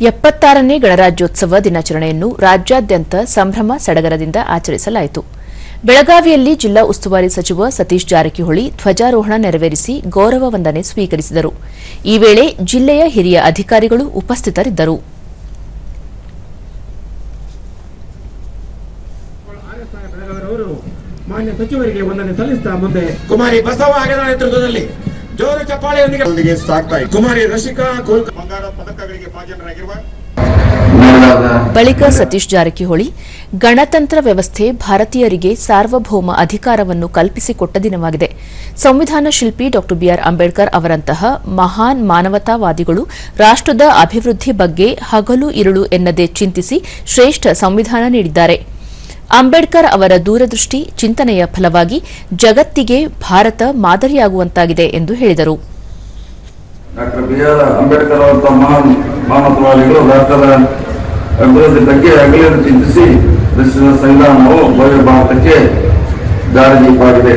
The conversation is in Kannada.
ಎಪ್ಪತ್ತಾರನೇ ಗಣರಾಜ್ಯೋತ್ಸವ ದಿನಾಚರಣೆಯನ್ನು ರಾಜ್ಯಾದ್ಯಂತ ಸಂಭ್ರಮ ಸಡಗರದಿಂದ ಆಚರಿಸಲಾಯಿತು. ಬೆಳಗಾವಿಯಲ್ಲಿ ಜಿಲ್ಲಾ ಉಸ್ತುವಾರಿ ಸಚಿವ ಸತೀಶ್ ಜಾರಕಿಹೊಳಿ ಧ್ವಜಾರೋಹಣ ನೆರವೇರಿಸಿ ಗೌರವ ವಂದನೆ ಸ್ವೀಕರಿಸಿದರು. ಈ ವೇಳೆ ಜಿಲ್ಲೆಯ ಹಿರಿಯ ಅಧಿಕಾರಿಗಳು ಉಪಸ್ಥಿತರಿದ್ದರು. ಬೆಳಗಾವಿರವರು ಮಾನ್ಯ ಸಚಿವರಿಗೆ ವಂದನೆ ಸಲ್ಲಿಸ್ತಾ ಮುಂದೆ ಕುಮಾರಿ ಬಸವ ಆಗದ ನೇತೃತ್ವದಲ್ಲಿ ಜೋರು ಚಪ್ಪಾಳೆಯೊಂದಿಗೆ ಒಂದಿಗೆ ಸಾಕ್ತಾ ಇದೆ ಕುಮಾರಿ ರಶಿಕಾ ಕೋಲ್ಕ ಬಂಗಾರ ಪದಕಗಳಿಗೆ ಭಾಜನರಾಗಿರುವ ಬಳಿಕ ಸತೀಶ್ ಜಾರಕಿಹೊಳಿ ಗಣತಂತ್ರ ವ್ಯವಸ್ಥೆ ಭಾರತೀಯರಿಗೆ ಸಾರ್ವಭೌಮ ಅಧಿಕಾರವನ್ನು ಕಲ್ಪಿಸಿಕೊಟ್ಟ ದಿನವಾಗಿದೆ. ಸಂವಿಧಾನ ಶಿಲ್ಪಿ ಡಾ ಬಿಆರ್ ಅಂಬೇಡ್ಕರ್ ಅವರಂತಹ ಮಹಾನ್ ಮಾನವತಾವಾದಿಗಳು ರಾಷ್ಟದ ಅಭಿವೃದ್ಧಿ ಬಗ್ಗೆ ಹಗಲು ಇರುಳು ಎನ್ನದೆ ಚಿಂತಿಸಿ ಶ್ರೇಷ್ಠ ಸಂವಿಧಾನ ನೀಡಿದ್ದಾರೆ. ಅಂಬೇಡ್ಕರ್ ಅವರ ದೂರದೃಷ್ಟಿ ಚಿಂತನೆಯ ಫಲವಾಗಿ ಜಗತ್ತಿಗೆ ಭಾರತ ಮಾದರಿಯಾಗುವಂತಾಗಿದೆ ಎಂದು ಹೇಳಿದರು. ಡಾಕ್ಟರ್ ಬಿ ಆರ್ ಅಂಬೇಡ್ಕರ್ ಅವರ ಮಹಾನ್ ಮಾನವತಾವಾದಿಗಳು ರಾಷ್ಟ್ರದ ಅಭಿವೃದ್ಧಿ ಬಗ್ಗೆ ಹಗಲಿರುಳು ಚಿಂತಿಸಿ ರಚಿಸಿದ ಸಂವಿಧಾನವು ಭವ್ಯ ಭಾರತಕ್ಕೆ ದಾರಿದೀಪವಾಗಿದೆ